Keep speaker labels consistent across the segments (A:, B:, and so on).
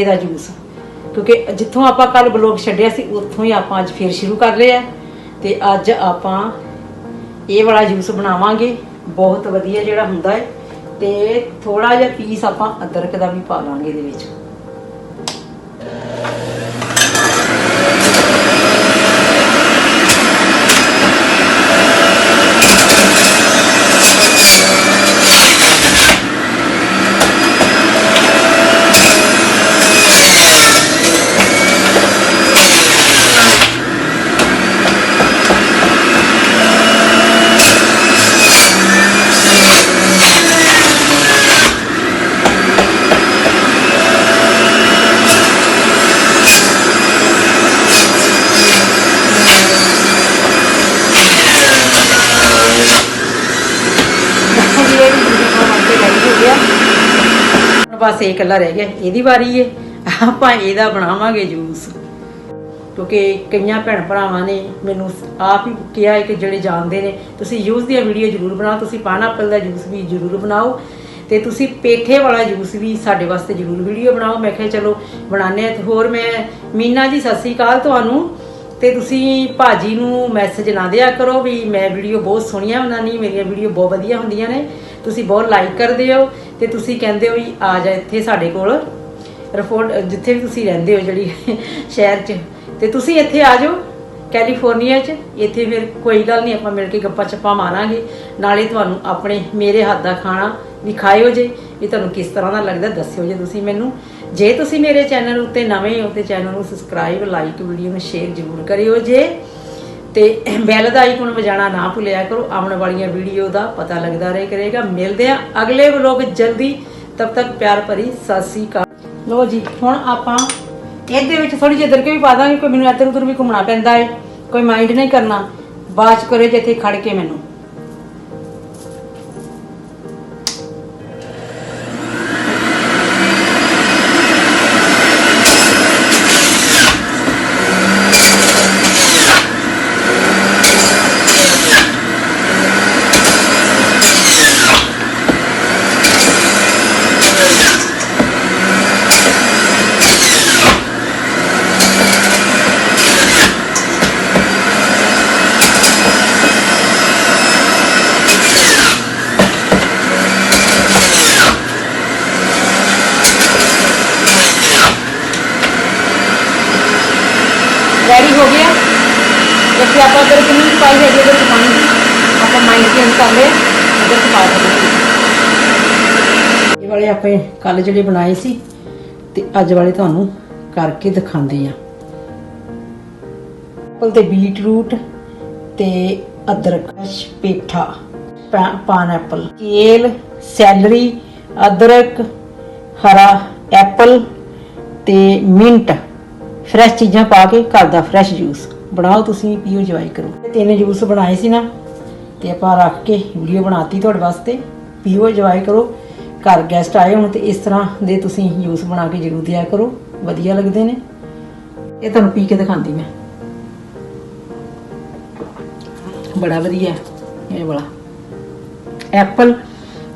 A: ਪੇਠੇ ਦਾ juice. ਕਿਉਂਕਿ ਜਿੱਥੋਂ ਆਪਾਂ ਕੱਲ ਬਲੌਗ ਛੱਡਿਆ ਸੀ, ਉੱਥੋਂ ਹੀ ਆਪਾਂ ਅੱਜ ਫੇਰ ਸ਼ੁਰੂ ਕਰ ਲਿਆ। ਤੇ ਅੱਜ ਆਪਾਂ ਇਹ ਵਾਲਾ ਜੂਸ ਬਣਾਵਾਂਗੇ। ਬਹੁਤ ਵਧੀਆ ਜਿਹੜਾ ਹੁੰਦਾ ਹੈ। ਤੇ ਥੋੜਾ ਜਿਹਾ ਪੀਸ ਆਪਾਂ ਅਦਰਕ ਦਾ ਵੀ ਪਾ ਲਾਂਗੇ ਇਹਦੇ ਵਿੱਚ ਦੇਖੋ ਜੀ ਇਹ ਵੀ ਦੂਜਾ ਬਣ ਕੇ ready ਹੋ ਗਿਆ ਹੁਣ ਬਸ ਇਹ ਇਕੱਲਾ ਰਹਿ ਗਿਆ, ਇਹਦੀ ਵਾਰੀ ਏ। ਆਪਾਂ ਇਹਦਾ ਬਣਾਵਾਂਗੇ ਜੂਸ। ਕਿਉਂਕਿ ਕਈਆਂ ਭੈਣ ਭਰਾਵਾਂ ਨੇ ਮੈਨੂੰ ਆਪ ਹੀ ਕਿਹਾ ਹੈ ਕਿ ਜਿਹੜੇ ਜਾਣਦੇ ਨੇ, ਤੁਸੀਂ ਜੂਸ ਦੀਆਂ ਵੀਡੀਓ ਜ਼ਰੂਰ ਬਣਾਓ, ਤੁਸੀਂ ਪਾਈਨਐਪਲ ਦਾ ਜੂਸ ਵੀ ਜ਼ਰੂਰ ਬਣਾਓ ਤੇ ਤੁਸੀਂ ਪੇਠੇ ਵਾਲਾ ਜੂਸ ਵੀ ਸਾਡੇ ਵਾਸਤੇ ਜ਼ਰੂਰ ਵੀਡੀਓ ਬਣਾਓ। ਮੈਂ ਕਿਹਾ ਚਲੋ, ਬਣਾਉਂਦੇ ਆ ਤੇ ਹੋਰ ਮੈਂ, ਮੀਨਾ ਜੀ, ਸਤਿ ਸ੍ਰੀ ਅਕਾਲ ਤੁਹਾਨੂੰ। ਤੇ ਤੁਸੀਂ ਭਾਜੀ ਨੂੰ ਮੈਸੇਜ ਨਾ ਦਿਆ ਕਰੋ ਵੀ ਮੈਂ ਵੀਡੀਓ ਬਹੁਤ ਸੋਹਣੀਆਂ ਬਣਾਉਣੀ ਮੇਰੀਆਂ ਵੀਡੀਓ ਬਹੁਤ ਵਧੀਆ ਹੁੰਦੀਆਂ ਨੇ। ਤੁਸੀਂ ਬਹੁਤ ਲਾਈਕ ਕਰਦੇ ਹੋ ਤੇ ਤੁਸੀਂ ਕਹਿੰਦੇ ਹੋ ਵੀ ਆ ਜਾ ਇੱਥੇ ਸਾਡੇ ਕੋਲ। ਰਿਪੋਰਟ ਜਿੱਥੇ ਵੀ ਤੁਸੀਂ ਰਹਿੰਦੇ ਹੋ ਜਿਹੜੀ ਸ਼ਹਿਰ 'ਚ। ਤੇ ਤੁਸੀਂ ਇੱਥੇ ਆ ਜਾਓ, ਕੈਲੀਫੋਰਨੀਆ 'ਚ। ਇੱਥੇ ਫਿਰ ਕੋਈ ਗੱਲ ਨਹੀਂ, ਆਪਾਂ ਮਿਲ ਕੇ ਗੱਪਾਂ ਚੱਪਾਂ ਮਾਰਾਂਗੇ। ਨਾਲੇ ਤੁਹਾਨੂੰ ਆਪਣੇ ਮੇਰੇ ਹੱਥ ਦਾ ਖਾਣਾ ਵੀ ਖਾਇਓ ਜੇ ਇਹ ਤੁਹਾਨੂੰ ਕਿਸ ਤਰ੍ਹਾਂ ਦਾ ਲੱਗਦਾ, ਦੱਸਿਓ ਜੇ ਤੁਸੀਂ ਮੈਨੂੰ। ਜੇ ਤੁਸੀਂ ਮੇਰੇ ਚੈਨਲ ਉੱਤੇ ਨਵੇਂ ਹੋ, ਤੇ ਚੈਨਲ ਨੂੰ ਸਬਸਕ੍ਰਾਈਬ ਲਾਈਕ ਵੀਡੀਓ ਨੂੰ ਸ਼ੇਅਰ ਜ਼ਰੂਰ ਕਰਿਓ ਜੇ। ਤੇ ਬੈਲ ਦਾ ਆਈਕਨ ਵਜਾਣਾ ਨਾ ਭੁੱਲਿਆ ਕਰੋ। ਆਉਣ ਵਾਲੀਆਂ ਵੀਡੀਓ ਦਾ ਪਤਾ ਲੱਗਦਾ ਰਹੇ ਕਰੇਗਾ। ਮਿਲਦੇ ਆ ਅਗਲੇ ਵਲੋਗ ਜਲਦੀ। ਤਬ ਤੱਕ ਪਿਆਰ ਭਰੀ, ਸਤਿ ਸ੍ਰੀ ਅਕਾਲ। ਲੋ ਜੀ, ਹੁਣ ਆਪਾਂ ਇਹਦੇ ਵਿੱਚ ਥੋੜੀ ਜਿਹੀ ਅਦਰਕ ਵੀ ਪਾ ਦਾਂਗੇ। ਕੋਈ ਮੈਨੂੰ ਇੱਧਰ ਉੱਧਰ ਵੀ ਘੁੰਮਣਾ ਪੈਂਦਾ ਹੈ ਕੋਈ ਮਾਈਂਡ ਨਹੀਂ ਕਰਨਾ। ਬਾਅਦ ਚ ਕਰੇ ਜੇ ਇੱਥੇ ਖੜ ਕੇ ਮੈਨੂੰ। ਰੈਡੀ ਹੋ ਗਿਆ। ਜਿੱਥੇ ਆਪਾਂ ਅਦਰ ਕਿੰਨੀ ਪਾਈ ਹੈ ਜਿਹਦੇ ਵਿੱਚ ਪਾਣੀ ਆਪਾਂ ਮਾਈਂਡ ਚੇਂਜ ਕਰ ਲਿਆ ਅਦਰ ਪਾ ਦਿੰਦੇ ਇਹ ਵਾਲੇ ਆਪਾਂ ਕੱਲ ਜਿਹੜੇ ਬਣਾਏ ਸੀ, ਤੇ ਅੱਜ ਵਾਲੇ ਤੁਹਾਨੂੰ ਕਰਕੇ ਦਿਖਾਉਂਦੇ ਆ ਐਪਲ ਤੇ ਬੀਟਰੂਟ ਤੇ ਅਦਰਕ ਪੇਠਾ ਪਾਈਨਐਪਲ ਕੇਲ ਸੈਲਰੀ ਅਦਰਕ, ਹਰਾ ਐਪਲ ਤੇ ਮਿੰਟ ਫਰੈਸ਼ ਚੀਜ਼ਾਂ ਪਾ ਕੇ ਘਰ ਦਾ ਫਰੈਸ਼ ਜੂਸ। ਬਣਾਓ ਤੁਸੀਂ, ਪੀਓ ਇੰਜੋਏ ਕਰੋ। ਇਹ ਤਿੰਨ ਜੂਸ ਬਣਾਏ ਸੀ ਨਾ, ਤੇ ਆਪਾਂ ਰੱਖ ਕੇ ਵੀਡੀਓ ਬਣਾਤੀ ਤੁਹਾਡੇ ਵਾਸਤੇ। ਪੀਓ ਇੰਜੋਏ ਕਰੋ। ਘਰ ਗੈਸਟ ਆਏ ਹੋਣ ਤੇ ਇਸ ਤਰ੍ਹਾਂ ਦੇ ਤੁਸੀਂ ਜੂਸ ਬਣਾ ਕੇ ਜ਼ਰੂਰ ਦਿਆ ਕਰੋ। ਵਧੀਆ ਲੱਗਦੇ ਨੇ। ਇਹ ਤੁਹਾਨੂੰ ਪੀ ਕੇ ਦਿਖਾਉਂਦੀ ਮੈਂ। ਬੜਾ ਵਧੀਆ ਇਹ ਵਾਲਾ। ਐਪਲ,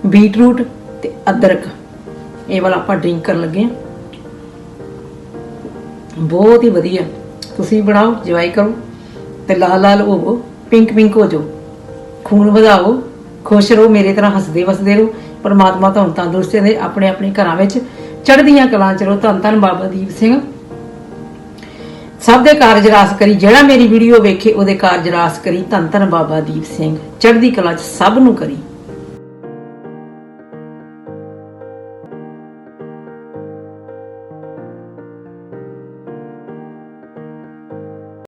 A: ਬੀਟਰੂਟ ਤੇ ਅਦਰਕ। ਇਹ ਵਾਲਾ ਆਪਾਂ ਡਰਿੰਕ ਕਰਨ ਲੱਗੇ ਹਾਂ। ਬਹੁਤ ਹੀ ਵਧੀਆ। ਤੁਸੀਂ ਬਣਾਓ ਇੰਜੋਏ ਕਰੋ ਤੇ ਲਾਲ ਲਾਲ ਹੋਵੋ ਪਿੰਕ ਪਿੰਕ ਹੋ ਜਾਓ ਖੂਨ ਵਧਾਓ, ਖੁਸ਼ ਰਹੋ, ਮੇਰੇ ਤਰ੍ਹਾਂ ਹੱਸਦੇ ਵਸਦੇ ਰਹੋ। ਪਰਮਾਤਮਾ ਤੁਹਾਨੂੰ ਤੰਦਰੁਸਤੀ ਦੇ ਆਪਣੇ ਆਪਣੇ ਘਰਾਂ ਵਿੱਚ ਚੜ੍ਹਦੀਆਂ ਕਲਾਂ ਚ ਰਹੋ। ਧੰਨ ਧੰਨ ਬਾਬਾ ਦੀਪ ਸਿੰਘ। ਸਭ ਦੇ ਕਾਰਜ ਰਾਸ ਕਰੀ, ਜਿਹੜਾ ਮੇਰੀ ਵੀਡੀਓ ਵੇਖੇ, ਉਹਦੇ ਕਾਰਜ ਰਾਸ ਕਰੀ। ਧੰਨ ਧੰਨ ਬਾਬਾ ਦੀਪ ਸਿੰਘ। ਚੜ੍ਹਦੀ ਕਲਾ ਚ ਸਭ ਨੂੰ ਕਰੀ।